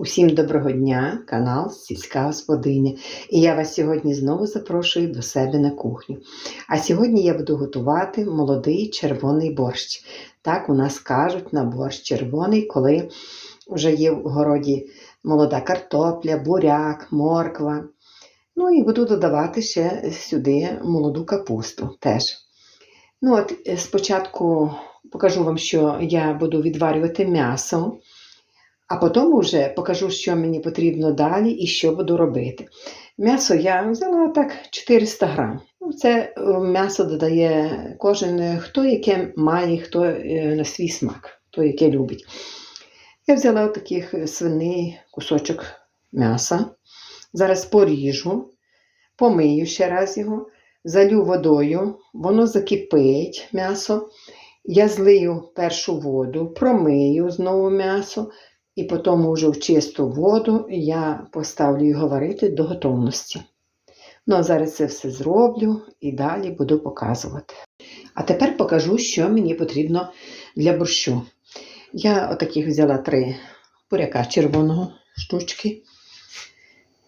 Усім доброго дня, канал Сільська Господиня. І я вас сьогодні знову запрошую до себе на кухню. А сьогодні я буду готувати молодий червоний борщ. Так у нас кажуть на борщ червоний, коли вже є в городі молода картопля, буряк, морква. Ну і буду додавати ще сюди молоду капусту теж. Ну от е, спочатку покажу вам, що я буду відварювати м'ясо. А потім вже покажу, що мені потрібно далі і що буду робити. М'ясо я взяла так 400 грам. Ну, Це е, м'ясо додає кожен, е, хто яке має, хто е, на свій смак, хто яке любить. Я взяла таких свиний кусочок м'яса. Зараз поріжу, помию ще раз його, залю водою, воно закипить м'ясо. Я злию першу воду, промию знову м'ясо. І потім вже в чисту воду я поставлю його варити до готовності. Ну, а зараз це все зроблю і далі буду показувати. А тепер покажу, що мені потрібно для борщу. Я отаких взяла три буряка червоного штучки.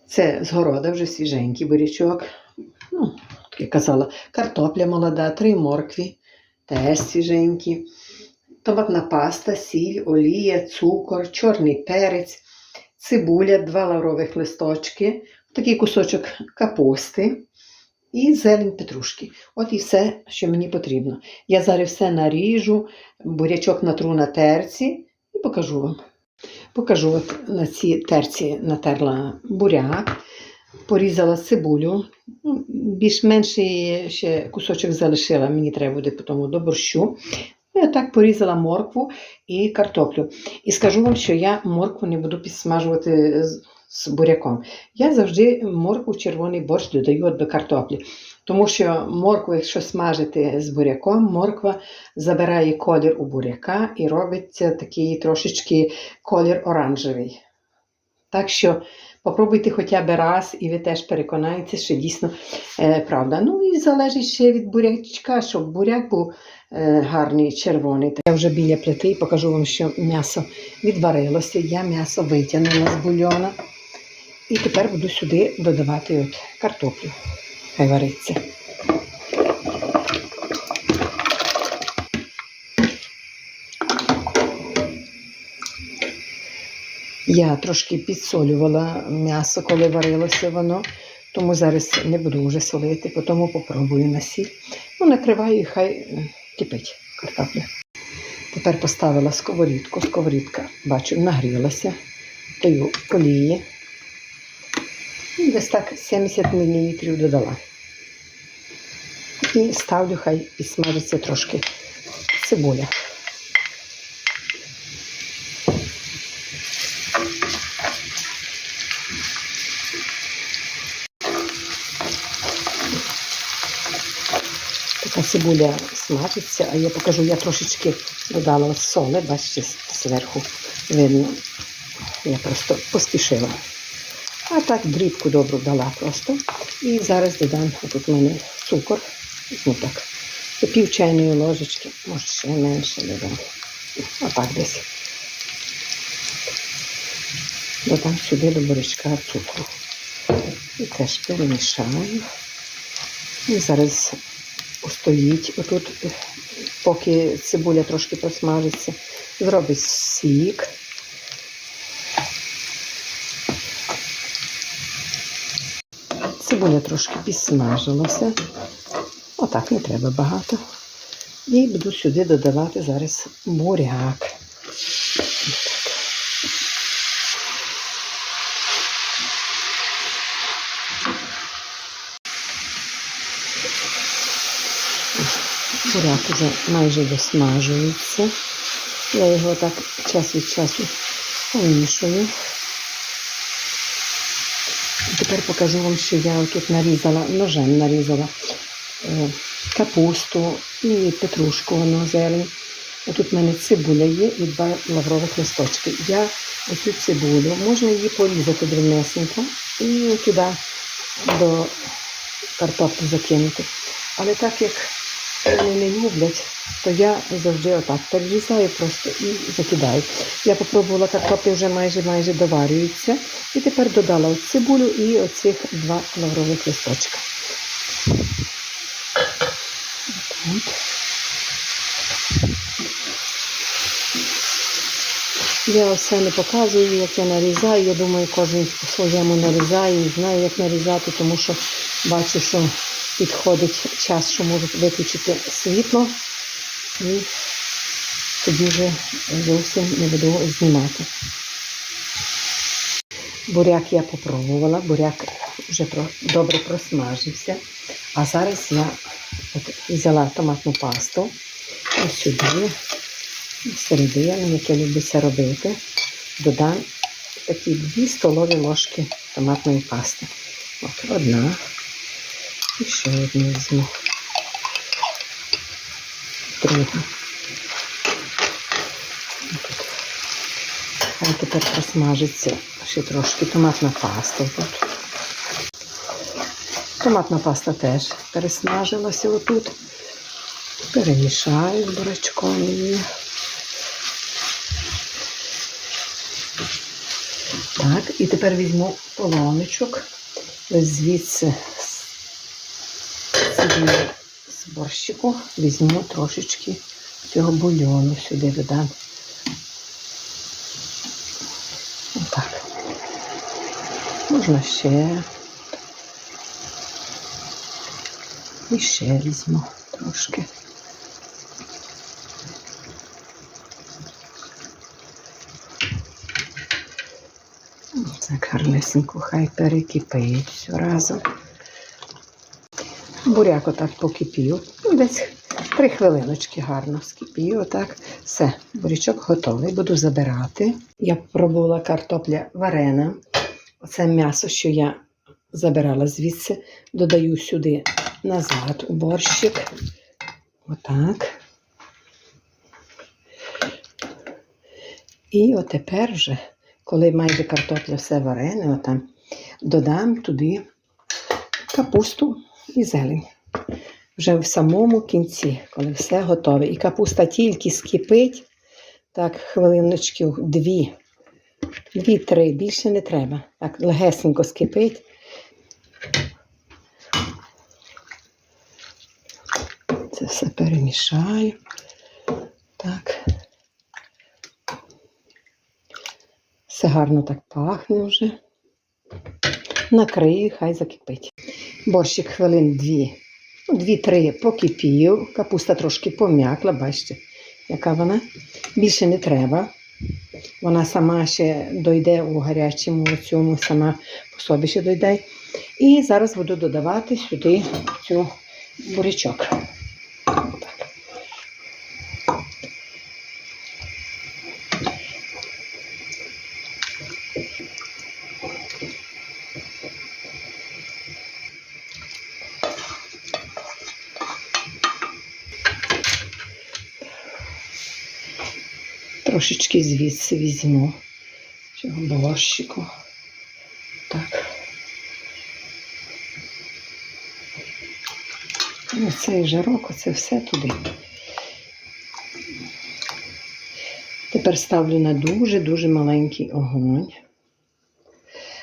Це з города вже свіженький бурячок. Ну, як я казала, картопля молода, три моркві, теж свіженькі томатна паста, сіль, олія, цукор, чорний перець, цибуля, два лаврових листочки, такий кусочок капусти і зелень петрушки. От і все, що мені потрібно. Я зараз все наріжу, бурячок натру на терці і покажу вам. Покажу, от на цій терці натерла буряк, порізала цибулю. Ну, Більш-менший ще кусочок залишила, мені треба буде потім до борщу. Я так порізала моркву і картоплю. І скажу вам, що я моркву не буду підсмажувати з, буряком. Я завжди моркву червоний борщ додаю до картоплі. Тому що моркву, якщо смажити з буряком, морква забирає колір у буряка і робиться такий трошечки колір оранжевий. Так що попробуйте хоча б раз, і ви теж переконаєтеся, що дійсно е, правда. Ну і залежить ще від бурячка, щоб буряк був гарний червоний. Я вже біля плити і покажу вам, що м'ясо відварилося. Я м'ясо витягнула з бульйона. І тепер буду сюди додавати от картоплю. Хай вариться. Я трошки підсолювала м'ясо, коли варилося воно, тому зараз не буду вже солити, тому попробую на сіль. Ну, накриваю і хай е, кипить картопля. Тепер поставила сковорідку. Сковорідка, бачу, нагрілася, даю олії. І Десь так 70 мл додала. І ставлю, хай підсмажиться трошки цибуля. Цибуля смажиться, а я покажу, я трошечки додала от соли, бачите, зверху видно. Я просто поспішила. А так дрібку добру дала просто. І зараз додам тут у мене цукор. Ну так, це пів чайної ложечки, може ще менше додам. Отак десь. Додам сюди до бурячка цукру. І теж перемішаю. І зараз постоїть отут, поки цибуля трошки просмажиться, зробить сік. Цибуля трошки підсмажилася. Отак не треба багато. І буду сюди додавати зараз буряк. Отак. Буряк вже майже досмажується. Я його так час від часу помішую. Тепер покажу вам, що я тут нарізала, ножем нарізала е, капусту і петрушку, воно зелень. Тут в мене цибуля є і два лаврових листочки. Я оцю цибулю, можна її порізати дрібнесенько і туди до картоплі закинути. Але так як вони не люблять, то я завжди отак перерізаю просто і закидаю. Я попробувала картоплі вже майже майже доварюються. І тепер додала цибулю і оцих два лаврових листочка. От. Я все не показую, як я нарізаю. Я думаю, кожен по-своєму нарізає і знає, як нарізати, тому що бачу, що підходить час, що можуть виключити світло. І тоді вже зовсім не буду знімати. Буряк я попробувала, буряк вже добре просмажився. А зараз я от взяла томатну пасту ось сюди, середину, як я люблю це робити, додам такі дві столові ложки томатної пасти. От одна. І ще одну візьму. Другу. Хай тепер просмажиться ще трошки томатна паста тут. Томатна паста теж пересмажилася отут. Перемішаю з її. Так, і тепер візьму полоничок. Ось звідси з борщику візьму трошечки цього бульйону сюди додам. Отак. Можна ще. І ще візьму трошки. Так гарнесенько, хай перекипить все разом. Буряк отак покипів. Ну, десь три хвилиночки гарно скипів. Отак. Все, бурячок готовий. Буду забирати. Я пробувала картопля варена. Оце м'ясо, що я забирала звідси, додаю сюди назад у борщик. Отак. І отепер вже, коли майже картопля все варене, отам, додам туди капусту і зелень. Вже в самому кінці, коли все готове. І капуста тільки скипить, так, хвилиночки, дві, дві-три, більше не треба. Так, легесенько скипить. Це все перемішаю. Так. Все гарно так пахне вже. Накрию, хай закипить. Борщик хвилин дві, ну, дві-три покипів. Капуста трошки пом'якла, бачите, яка вона. Більше не треба. Вона сама ще дойде у гарячому цьому, сама по собі ще дойде. І зараз буду додавати сюди цю бурячок. Так. Трошечки звідси візьму цього борщику. Так. І цей жарок, оце все туди. Тепер ставлю на дуже-дуже маленький огонь.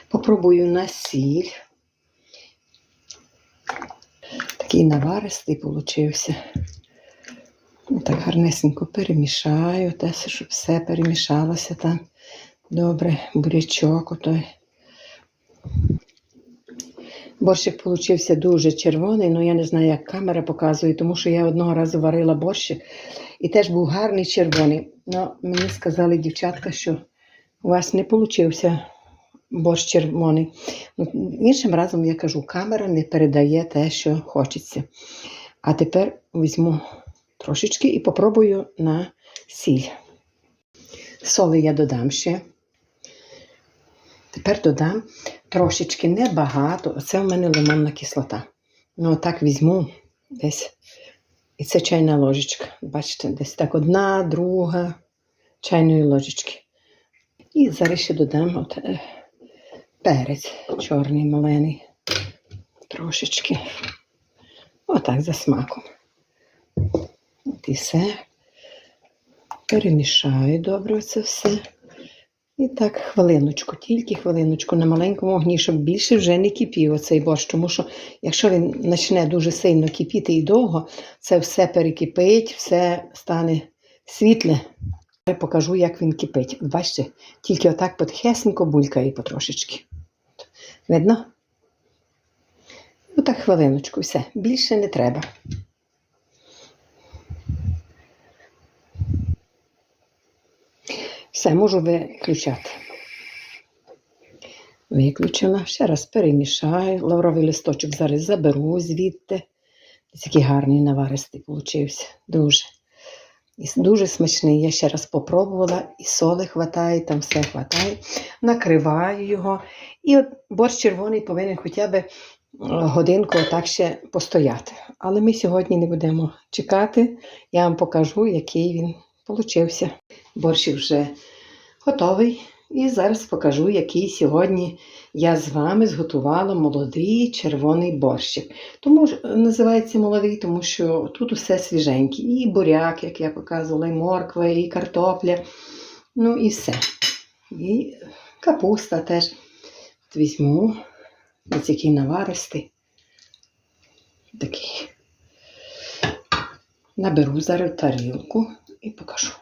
Попробую на сіль. Такий наваристий получився. Ну, Так гарнесенько перемішаю, те, щоб все перемішалося там. Добре, бурячок отой. Борщик получився дуже червоний, але я не знаю, як камера показує, тому що я одного разу варила борщик і теж був гарний червоний. Ну, мені сказали дівчатка, що у вас не получився борщ червоний. Ну, іншим разом я кажу, камера не передає те, що хочеться. А тепер візьму трошечки і попробую на сіль. Соли я додам ще. Тепер додам трошечки небагато. Оце в мене лимонна кислота. Ну, отак візьму десь. І це чайна ложечка. Бачите, десь так одна, друга чайної ложечки. І зараз ще додам от, е, перець чорний малений. Трошечки. Отак за смаком. Все. Перемішаю добре це все. І так, хвилиночку, тільки хвилиночку на маленькому огні, щоб більше вже не кипів оцей борщ. Тому що якщо він почне дуже сильно кипіти і довго, це все перекипить, все стане світле. Я покажу, як він кипить. Бачите, тільки отак потихесенько булькає потрошечки. Видно? Отак хвилиночку, все. Більше не треба. Все, можу виключати. Виключила, ще раз перемішаю. Лавровий листочок зараз заберу звідти. Ось який гарний наваристий получився. Дуже. І дуже смачний. Я ще раз попробувала, і соли хватає, там все хватає. Накриваю його. І от борщ червоний повинен хоча б е, годинку так ще постояти. Але ми сьогодні не будемо чекати. Я вам покажу, який він получився. Борщик вже готовий. І зараз покажу, який сьогодні я з вами зготувала молодий червоний борщик. Тому е, називається молодий, тому що тут усе свіженьке. І буряк, як я показувала, і морква, і картопля. Ну і все. І капуста теж. От візьму. Ось який наваристий. Такий. Наберу зараз тарілку і покажу.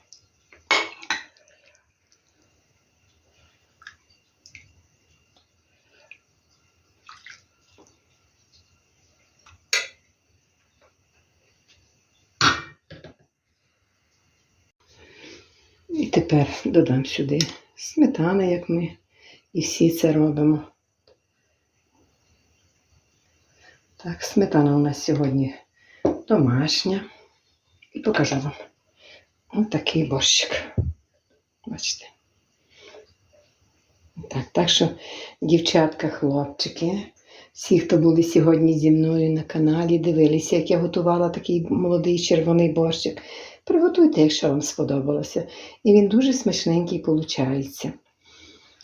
І тепер додам сюди сметани, як ми і всі це робимо. Так, сметана у нас сьогодні домашня. І покажу вам. Ось такий борщик. Бачите. Так, так що, дівчатка, хлопчики, всі, хто були сьогодні зі мною на каналі, дивилися, як я готувала такий молодий червоний борщик. Приготуйте, якщо вам сподобалося. І він дуже смачненький виходить.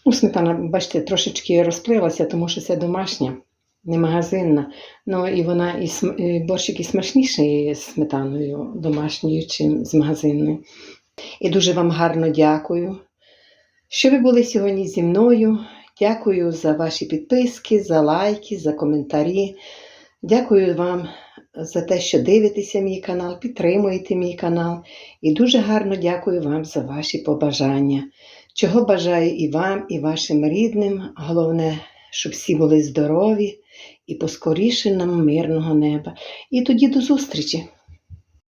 Ну, сметана, бачите, трошечки розплилася, тому що це домашня, не магазинна. Ну і вона і, см... борщик і смачніший з сметаною домашньою, чим з магазинною. І дуже вам гарно дякую, що ви були сьогодні зі мною. Дякую за ваші підписки, за лайки, за коментарі. Дякую вам за те, що дивитеся мій канал, підтримуєте мій канал. І дуже гарно дякую вам за ваші побажання. Чого бажаю і вам, і вашим рідним. Головне, щоб всі були здорові і поскоріше нам мирного неба. І тоді до зустрічі!